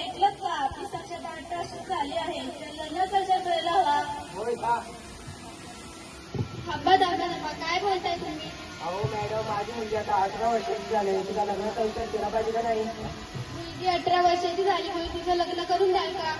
ऐकलं का? आपली साक्षरता अठरा वर्ष झाली आहे लग्न कशा करायला हवा? होय का थांबा थांबा थांबा काय बोलताय तुम्ही? अहो मॅडम माझी मुलगी आता अठरा वर्षाची झाली. तुला लग्नाचा विचार केला पाहिजे का नाही? मुलगी अठरा वर्षाची झाली होईल तिचं लग्न करून द्याल का?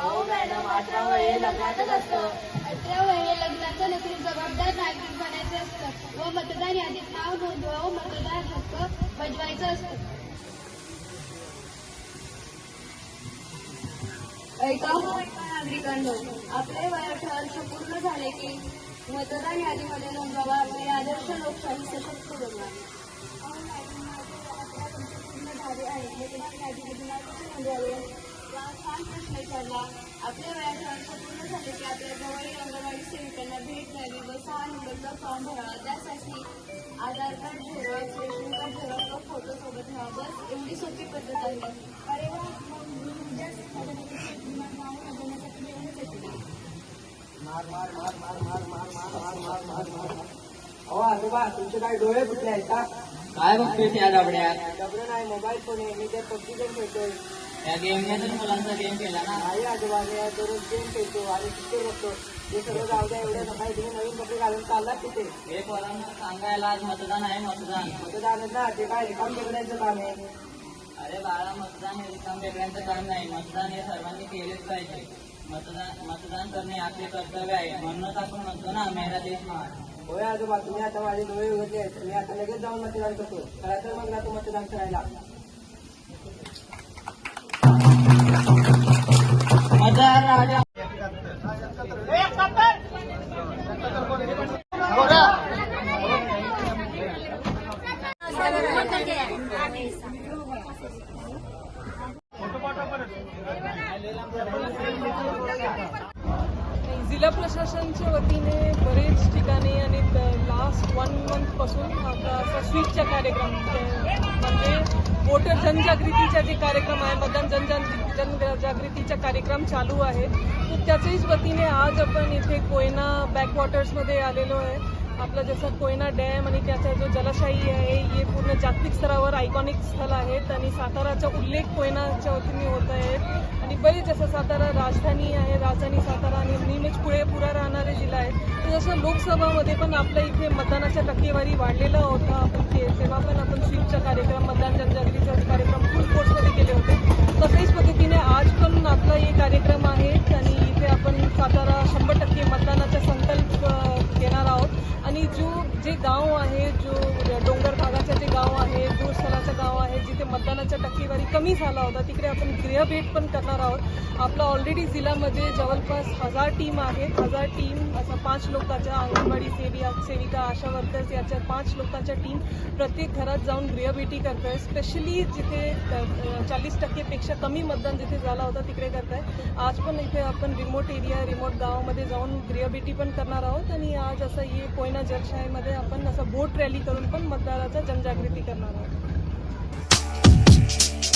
अहो मॅडम अठरा वय लग्नाचंच असतं. अठरा वय लग्नाचं नोकरी जबाबदार नागरिक बनायचे असतं. व मतदान यादीत नाव नोंदवा व मतदार हक्क बजवायचं असतं. ऐका हो ऐका नागरिकांनो आपले वय अठरा वर्ष पूर्ण झाले की मतदान यादीमध्ये नोंदवावा आपली आदर्श लोकशाही सशक्त बनवा प्रश्न विचारला आपल्या वयाच्या अठरा वर्ष पूर्ण झाले की आपल्या जवळील अंगणवाडी सेविकांना भेट द्यावी व सहा नंबरचा फॉर्म भरावा त्यासाठी Aadhaar card xerox ration card xerox व फोटो सोबत ठेवा बस एवढी सोपी पद्धत आहे अहो आजोबा तुमचे काय डोळे फुटले आहेत का काय बघतोय त्या डबड्यात डबलं नाही मोबाईल फोन आहे मी त्यात पबजी गेम खेळतोय त्या गेमने तर मुलांचा गेम केला ना आई आजोबा मी आज दररोज गेम खेळतो आणि पिक्चर बघतो हे सगळं जाऊ द्या एवढ्या सकाळी तुम्ही नवीन कपडे घालून चाललात तिथे हे पोरांना सांगायला आज मतदान आहे मतदान मतदान ना ते काय रिकाम बघण्याचं काम आहे अरे बाळा मतदान हे रिकाम वेगळ्यांचं काम नाही मतदान हे सर्वांनी केलेच पाहिजे मतदान मतदान करणे आपले कर्तव्य आहे. म्हणूनच आपण म्हणतो ना मेरा देश महान होय आजोबा तुम्ही आता माझे डोळे उघडले आहेत. मी आता लगेच जाऊन मतदान करतो. चला तर मग ना तू मतदान करायला. मतदार राजा जिल्हा प्रशासनच्या वतीने बरेच ठिकाणी आणि लास्ट वन मंथपासून आता असा स्वीटचा कार्यक्रम म्हणजे वोटर जनजागृतीचा जे कार्यक्रम आहे मतदान जनजागृती जनजागृतीचा कार्यक्रम चालू आहे तर त्याच्याच वतीने आज आपण इथे कोयना बॅकवॉटर्समध्ये आलेलो आहे. आपला जसं कोयना डॅम आणि त्याचा जो जलाशयी आहे हे पूर्ण जागतिक स्तरावर आयकॉनिक स्थळ आहेत आणि साताराचा उल्लेख कोयनाच्या वतीने होत आहेत आणि बरीच जसं सातारा राजधानी आहे राजधानी सातारा आणि नेहमीच पुढे पुरा राहणारे जिल्हा आहेत. तर जसं लोकसभामध्ये पण आपल्या इथे मतदानाच्या टक्केवारी वाढलेला होता आपण ते तेव्हा पण आपण स्वीपचा कार्यक्रम मतदान जनजागृतीचा कार्यक्रम फुल फोर्समध्ये केले होते. तसेच पद्धतीने आज पण आपला हे कार्यक्रम आहे आणि इथे आपण सातारा शंभर टक्के मतदानाचा संकल्प आणि जो जे गाव आहे जो डोंगर भागाचं जे गाव आहे दूरस्थळाचं गाव आहे जिथे मतदानाच्या टक्केवारी कमी झाला होता. तिकडे आपण गृहभेट पण करणार आहोत. आपला ऑलरेडी जिल्ह्यामध्ये जवळपास हजार टीम आहेत. हजार टीम असं पाच लोकांच्या अंगणवाडी सेविया सेविका आशा वर्कर्स याच्या पाच लोकांच्या टीम प्रत्येक घरात जाऊन गृहभेटी करत आहे स्पेशली जिथे चाळीस टक्केपेक्षा कमी मतदान जिथे झाला होता तिकडे करत आहे आज पण इथे आपण रिमोट एरिया रिमोट गावामध्ये जाऊन गृहभेटी पण करणार आहोत. आणि आज असं हे कोयना जलशाहीमध्ये आपण असं बोट रॅली करून पण मतदाराचा जनजागृती करणार आहोत. Thank you.